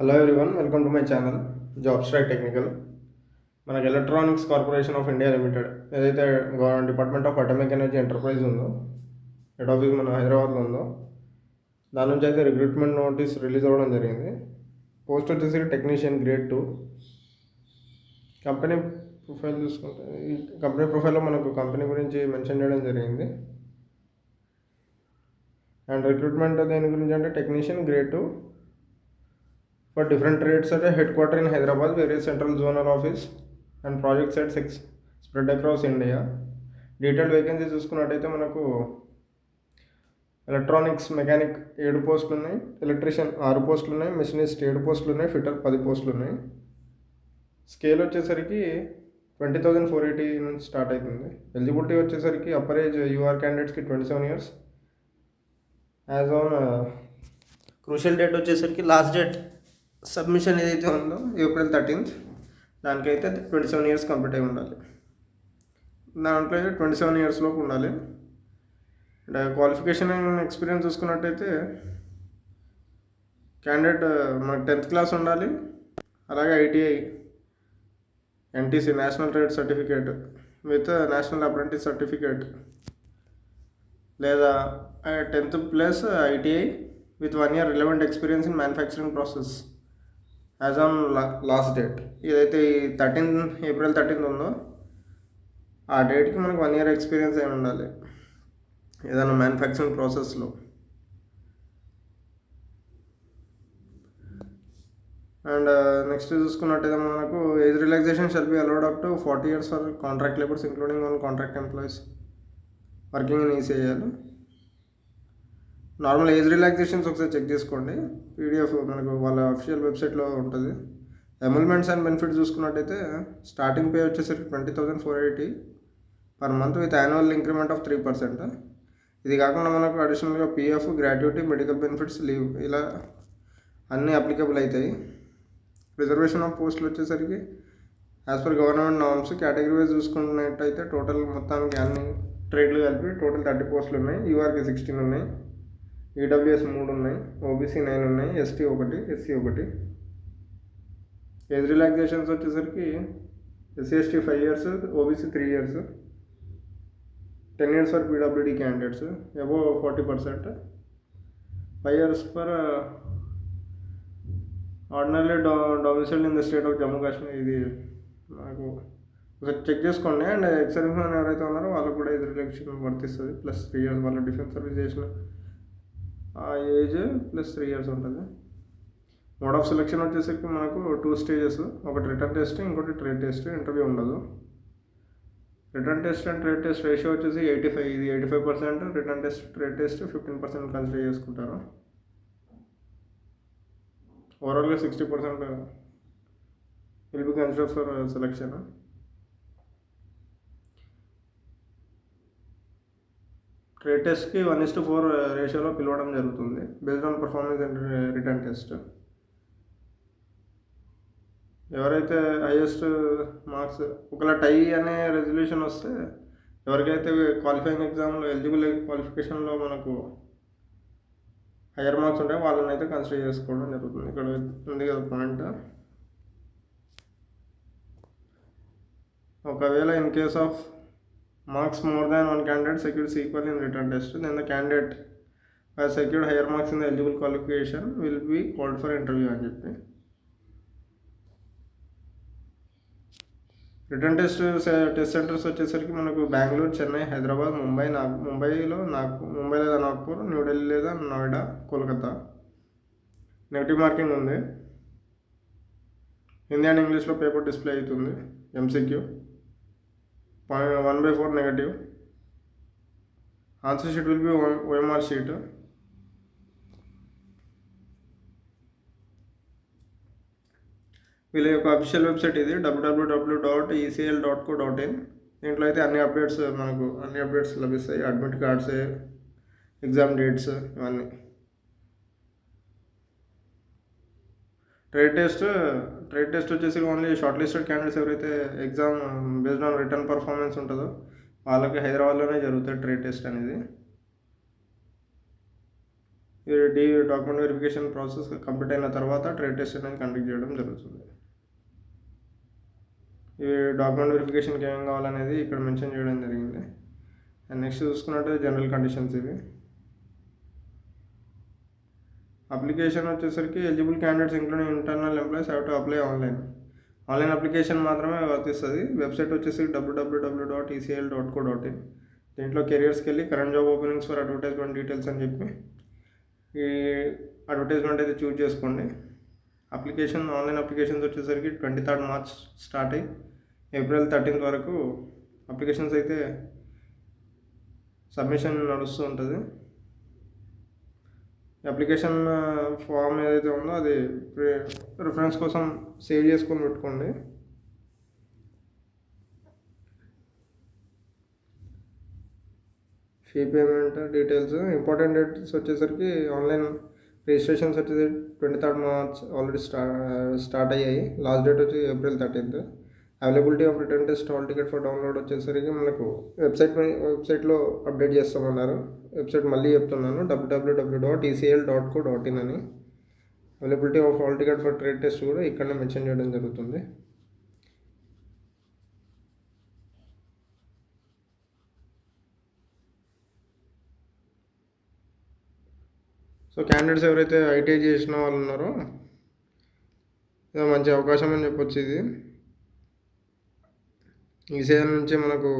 Hello everyone welcome to my channel job strike technical మనకి electronics corporation of India limited ఏదైతే government department of atomic energy enterprise ఉందో head office మన హైదరాబాద్లో ఉందో దాని నుంచి అయితే రిక్రూట్మెంట్ నోటీస్ రిలీజ్ అవ్వడం జరిగింది. పోస్ట్ వచ్చేసి technician grade two company profile చూసుకుంటే ఈ కంపెనీ ప్రొఫైల్లో మనకు కంపెనీ గురించి మెన్షన్ చేయడం జరిగింది. అండ్ రిక్రూట్మెంట్ దేని గురించి అంటే technician grade two for different trades అంటే head quarter in Hyderabad various central zonal office and project set six spread across India detailed vacancy చూసుకున్నట్టయితే మనకు ఎలక్ట్రానిక్స్ మెకానిక్ ఏడు పోస్టులు ఉన్నాయి ఎలక్ట్రీషియన్ ఆరు పోస్టులు ఉన్నాయి మెషినిస్ట్ ఏడు పోస్టులు ఉన్నాయి ఫిటర్ పది పోస్టులు ఉన్నాయి స్కేల్ వచ్చేసరికి ట్వంటీ థౌజండ్ ఫోర్ ఎయిటీ నుంచి స్టార్ట్ అవుతుంది ఎలిజిబిలిటీ వచ్చేసరికి అప్పర్ ఏజ్ యూఆర్ క్యాండిడేట్స్కి twenty seven years as on crucial date వచ్చేసరికి లాస్ట్ డేట్ సబ్మిషన్ ఏదైతే ఉందో ఏప్రిల్ థర్టీన్త్ దానికైతే ట్వంటీ సెవెన్ ఇయర్స్ కంప్లీట్ అయి ఉండాలి. దాంట్లో అయితే ట్వంటీ సెవెన్ ఇయర్స్ లోపు ఉండాలి. అండ్ క్వాలిఫికేషన్ ఎక్స్పీరియన్స్ చూసుకున్నట్టయితే క్యాండిడేట్ మనకు టెన్త్ క్లాస్ ఉండాలి. అలాగే ITI NTC national trade certificate with national apprentice certificate. లేదా tenth plus ITI with one year relevant experience in manufacturing process. As on last date. ఏదైతే ఈ thirteen April thirteenth ఉందో ఆ డేట్కి మనకు వన్ ఇయర్ ఎక్స్పీరియన్స్ అయి ఉండాలి. ఏదైనా మ్యానుఫ్యాక్చరింగ్ ప్రాసెస్లో. అండ్ నెక్స్ట్ చూసుకున్నట్టయితే మనకు age relaxation shall be allowed up to forty years for contract labours including own contract employees. Working EC చేయాలి నార్మల్ ఏజ్ రిలాక్సేషన్స్ ఒకసారి చెక్ చేసుకోండి. పీడిఎఫ్ మనకు వాళ్ళ అఫీషియల్ వెబ్సైట్లో ఉంటుంది. ఎమల్మెంట్స్ అండ్ బెనిఫిట్స్ చూసుకున్నట్టయితే స్టార్టింగ్ పే వచ్చేసరికి twenty thousand four eighty per month with annual increment of three percent. ఇది కాకుండా మనకు అడిషనల్గా PF gratuity medical benefits leave ఇలా అన్నీ అప్లికబుల్ అవుతాయి రిజర్వేషన్ ఆఫ్ పోస్టులు వచ్చేసరికి as per government norms category wise చూసుకున్నట్టయితే టోటల్ మొత్తానికి అన్ని ట్రేడ్లు కలిపి టోటల్ థర్టీ పోస్టులు ఉన్నాయి. యూఆర్కి సిక్స్టీన్ ఉన్నాయి. ఈడబ్ల్యూఎస్ మూడు ఉన్నాయి ఓబీసీ నైన్ ఉన్నాయి ఎస్టీ ఒకటి ఎస్సీ ఒకటి. ఏజ్ రిలాక్సేషన్స్ వచ్చేసరికి SC ST five years OBC three years. Ten years for PWD candidates above forty percent. Five years for ordinarily do domiciled in the state of Jammu Kashmir. ఇది నాకు ఒకసారి check చేసుకోండి. And ex service man ఎవరైతే ఉన్నారో వాళ్ళకు కూడా ఇది relaxation వర్తిస్తుంది. ప్లస్ త్రీ ఇయర్స్ వాళ్ళు డిఫెన్స్ సర్వీస్ చేసిన ఆ ఏజ్ ప్లస్ త్రీ ఇయర్స్ ఉంటుంది. మోడ్ ఆఫ్ సెలెక్షన్ వచ్చేసరికి మనకు టూ స్టేజెస్. ఒకటి రిటర్న్ టెస్ట్ ఇంకోటి ట్రేడ్ టెస్ట్ ఇంటర్వ్యూ ఉండదు. Written test and trade test ratio వచ్చేసి ఎయిటీ ఫైవ్ ఇది eighty five percent. Written test trade test fifteen percent consider చేసుకుంటారు. ఓవరాల్గా sixty percent will be consider for selection. Trade టెస్ట్కి one is to four రేషియోలో పిలవడం జరుగుతుంది based on performance and written test ఎవరైతే highest marks ఒకవేళ tie అనే resolution వస్తే ఎవరికైతే క్వాలిఫైయింగ్ ఎగ్జామ్లో ఎలిజిబుల్ క్వాలిఫికేషన్లో మనకు హయ్యర్ మార్క్స్ ఉంటాయి వాళ్ళని అయితే కన్సిడర్ చేసుకోవడం జరుగుతుంది. ఇక్కడ ఉంది కదా పాయింట్ ఒకవేళ in case of marks more than one candidate secure equal in written test. Then the candidate secured higher marks in the eligible qualification will be called for interview అని చెప్పి. రిటర్న్ టెస్ట్ టెస్ట్ సెంటర్స్ వచ్చేసరికి మనకు బెంగళూరు చెన్నై హైదరాబాద్ ముంబై నాగ్ ముంబైలో నాగ్ ముంబై లేదా నాగ్పూర్ న్యూఢిల్లీ లేదా Noida Kolkata. Negative marking ఉంది. Hindi and ఇంగ్లీష్లో paper display అవుతుంది MCQ. One by four negative. Answer sheet will be OMR sheet. వీళ్ళ యొక్క అఫీషియల్ వెబ్సైట్ ఇది WWW dot ECL dot co dot in దీంట్లో అయితే అన్ని అప్డేట్స్ మనకు అన్ని అప్డేట్స్ లభిస్తాయి. అడ్మిట్ కార్డ్స్ ఎగ్జామ్ డేట్స్ ఇవన్నీ. ట్రేడ్ టెస్ట్ ట్రేడ్ టెస్ట్ వచ్చేసి ఓన్లీ షార్ట్ లిస్టెడ్ క్యాండిడేట్స్ ఎవరైతే exam based on written performance ఉంటుందో వాళ్ళకి హైదరాబాద్లోనే జరుగుతుంది ట్రేడ్ టెస్ట్ అనేది. D document verification process complete అయిన తర్వాత ట్రేడ్ టెస్ట్ అనేది కండక్ట్ చేయడం జరుగుతుంది. ఈ డాక్యుమెంట్ వెరిఫికేషన్కి ఏం కావాలనేది ఇక్కడ మెన్షన్ చేయడం జరిగింది. అండ్ నెక్స్ట్ చూసుకున్నట్టు జనరల్ కండిషన్స్ ఇవి. అప్లికేషన్ వచ్చేసరికి eligible candidates including internal employees have to apply online. Online application మాత్రమే వర్తిస్తుంది. వెబ్సైట్ వచ్చేసి WWW dot ECL dot co dot in దీంట్లో కెరియర్స్కి వెళ్ళి current job openings for advertisement details అని చెప్పి ఈ అడ్వర్టైజ్మెంట్ అయితే చూజ్ చేసుకోండి. అప్లికేషన్ ఆన్లైన్ అప్లికేషన్స్ వచ్చేసరికి ట్వంటీ థర్డ్ మార్చ్ స్టార్ట్ అయ్యి ఏప్రిల్ థర్టీన్త్ వరకు అప్లికేషన్స్ అయితే సబ్మిషన్ నడుస్తూ ఉంటుంది. అప్లికేషన్ ఫామ్ ఏదైతే ఉందో అది రిఫరెన్స్ కోసం సేవ్ చేసుకొని పెట్టుకోండి. Fee payment details important dates వచ్చేసరికి ఆన్లైన్ రిజిస్ట్రేషన్స్ వచ్చేసి twenty third March already sta start అయ్యాయి. లాస్ట్ డేట్ వచ్చి April thirteenth availability of written test hall ticket for download వచ్చేసరికి మనకు వెబ్సైట్ వెబ్సైట్లో అప్డేట్ చేస్తామన్నారు. వెబ్సైట్ మళ్ళీ చెప్తున్నాను WWW dot ECL dot co dot in అని. Availability of hall ticket for trade test కూడా ఇక్కడనే మెన్షన్ చేయడం జరుగుతుంది. సో క్యాండిడేట్స్ ఎవరైతే ఐటీఐ చేసిన వాళ్ళు ఉన్నారో మంచి అవకాశం అని చెప్పొచ్చు ఇది. ఈసీఎల్ నుంచి మనకు